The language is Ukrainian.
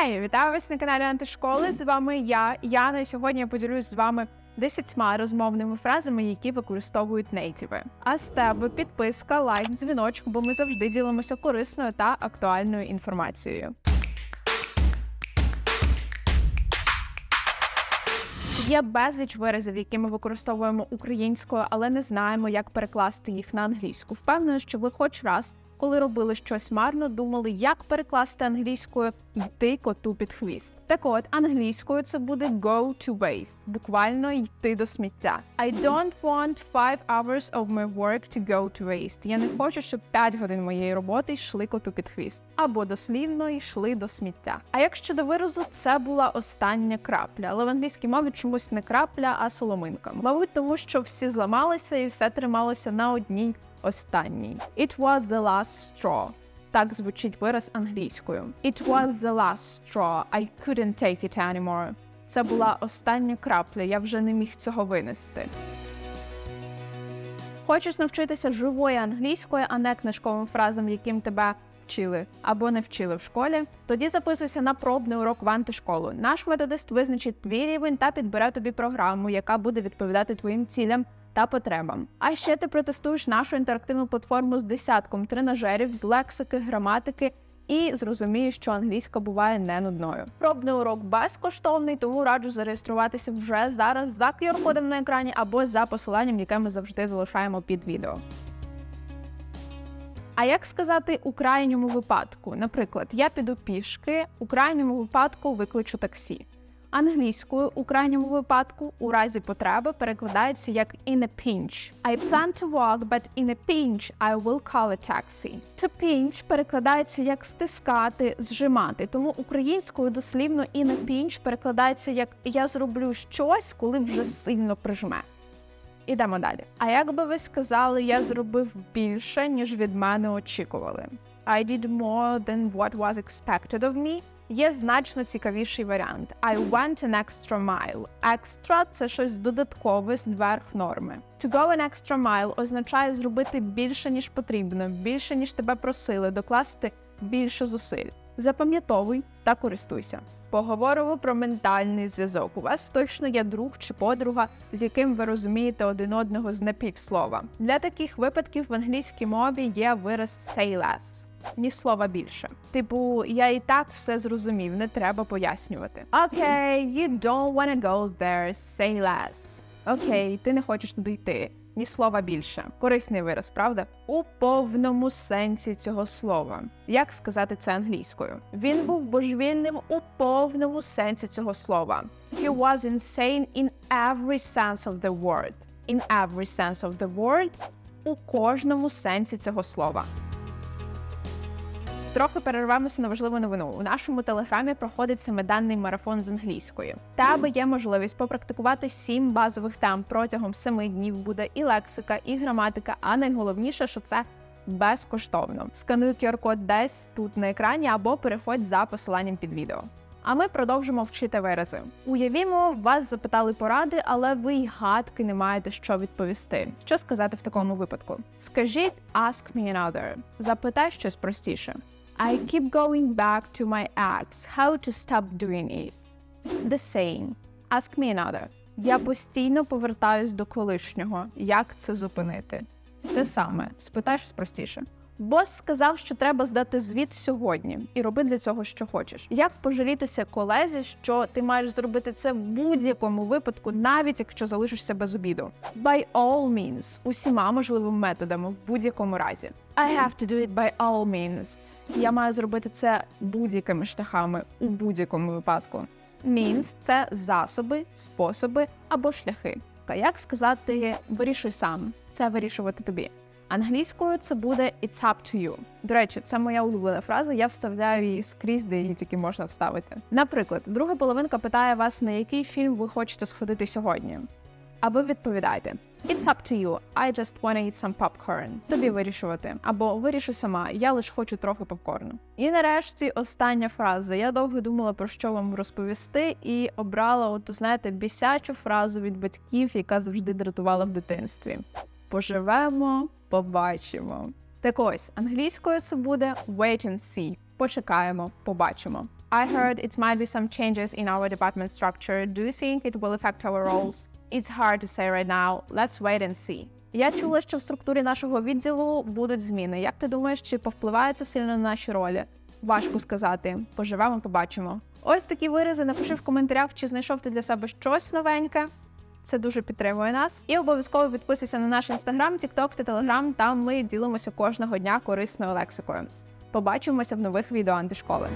Хей, вітаю вас на каналі Антишколи. З вами я, Яна. Сьогодні я поділюсь з вами десятьма розмовними фразами, які використовують нейтиви. А з тебе підписка, лайк, дзвіночок, бо ми завжди ділимося корисною та актуальною інформацією. Є безліч виразів, які ми використовуємо українською, але не знаємо, як перекласти їх на англійську. Впевнена, що ви хоч раз, коли робили щось марно, думали, як перекласти англійською йти коту під хвіст. Так от англійською це буде go to waste, буквально йти до сміття. I don't want five hours of my work to go to waste. Я не хочу, щоб 5 годин моєї роботи йшли коту під хвіст, або дослівно йшли до сміття. А як щодо виразу, це була остання крапля, але в англійській мові чомусь не крапля, а соломинка. Мабуть, тому що всі зламалися і все трималося на одній останній. It was the last straw. Так звучить вираз англійською. It was the last straw. I couldn't take it anymore. Це була остання крапля, я вже не міг цього винести. Хочеш навчитися живої англійської, а не книжковим фразам, яким тебе вчили або не вчили в школі, тоді записуйся на пробний урок в антишколу. Наш методист визначить твій рівень та підбере тобі програму, яка буде відповідати твоїм цілям та потребам. А ще ти протестуєш нашу інтерактивну платформу з десятком тренажерів з лексики, граматики. І зрозумієш, що англійська буває не нудною. Пробний урок безкоштовний, тому раджу зареєструватися вже зараз за QR-кодом на екрані або за посиланням, яке ми завжди залишаємо під відео. А як сказати у крайньому випадку? Наприклад, я піду пішки, у крайньому випадку викличу таксі. Англійською у крайньому випадку у разі потреби перекладається як in a pinch. I plan to walk, but in a pinch I will call a taxi. To pinch перекладається як стискати, зжимати. Тому українською дослівно in a pinch перекладається як я зроблю щось, коли вже сильно прижме. Ідемо далі. А як би ви сказали, я зробив більше, ніж від мене очікували? I did more than what was expected of me. Є значно цікавіший варіант. I went an extra mile. Extra – це щось додаткове зверх норми. To go an extra mile означає зробити більше, ніж потрібно, більше, ніж тебе просили, докласти більше зусиль. Запам'ятовуй та користуйся. Поговоримо про ментальний зв'язок. У вас точно є друг чи подруга, з яким ви розумієте один одного з напівслова. Для таких випадків в англійській мові є вираз say less. Ні слова більше. Типу, я і так все зрозумів, не треба пояснювати. Окей, okay, you don't wanna go there, say less. Окей, okay, ти не хочеш туди йти. Ні слова більше. Корисний вираз, правда? У повному сенсі цього слова. Як сказати це англійською? Він був божевільним у повному сенсі цього слова. He was insane in every sense of the word. In every sense of the word. У кожному сенсі цього слова. Трохи перервемося на важливу новину. У нашому телеграмі проходить семиденний марафон з англійської. Тебе є можливість попрактикувати сім базових тем протягом семи днів. Буде і лексика, і граматика. А найголовніше, що це безкоштовно. Скануй QR-код десь тут на екрані або переходь за посиланням під відео. А ми продовжимо вчити вирази. Уявімо, вас запитали поради, але ви й гадки не маєте що відповісти. Що сказати в такому випадку? Скажіть ask me another. Запитай щось простіше. I keep going back to my ex. How to stop doing it? The same. Ask me another. Я постійно повертаюсь до колишнього. Як це зупинити? Те саме. Спитай щось простіше. Бос сказав, що треба здати звіт сьогодні, і роби для цього, що хочеш. Як пожалітися колезі, що ти маєш зробити це в будь-якому випадку, навіть якщо залишишся без обіду? By all means, усіма можливими методами, в будь-якому разі. I have to do it by all means. Я маю зробити це будь-якими шляхами у будь-якому випадку. Means – це засоби, способи або шляхи. Та як сказати вирішуй сам, це вирішувати тобі. Англійською це буде «It's up to you». До речі, це моя улюблена фраза. Я вставляю її скрізь, де її тільки можна вставити. Наприклад, друга половинка питає вас, на який фільм ви хочете сходити сьогодні. А ви відповідаєте It's up to you. I just wanna eat some popcorn. Тобі вирішувати. Або вирішу сама, я лише хочу трохи попкорну. І нарешті остання фраза. Я довго думала про що вам розповісти, і обрала, от знаєте, бісячу фразу від батьків, яка завжди дратувала в дитинстві. Поживемо, побачимо. Так ось англійською це буде wait and see. Почекаємо, побачимо. I heard it might be some changes in our department structure. Do you think it will affect our roles? It's hard to say right now. Let's wait and see. Я чула, що в структурі нашого відділу будуть зміни. Як ти думаєш, чи повпливає це сильно на наші ролі? Важко сказати. Поживемо, побачимо. Ось такі вирази. Напиши в коментарях, чи знайшов ти для себе щось новеньке. Це дуже підтримує нас. І обов'язково підписуйся на наш інстаграм, тікток та телеграм. Там ми ділимося кожного дня корисною лексикою. Побачимося в нових відео антишколи.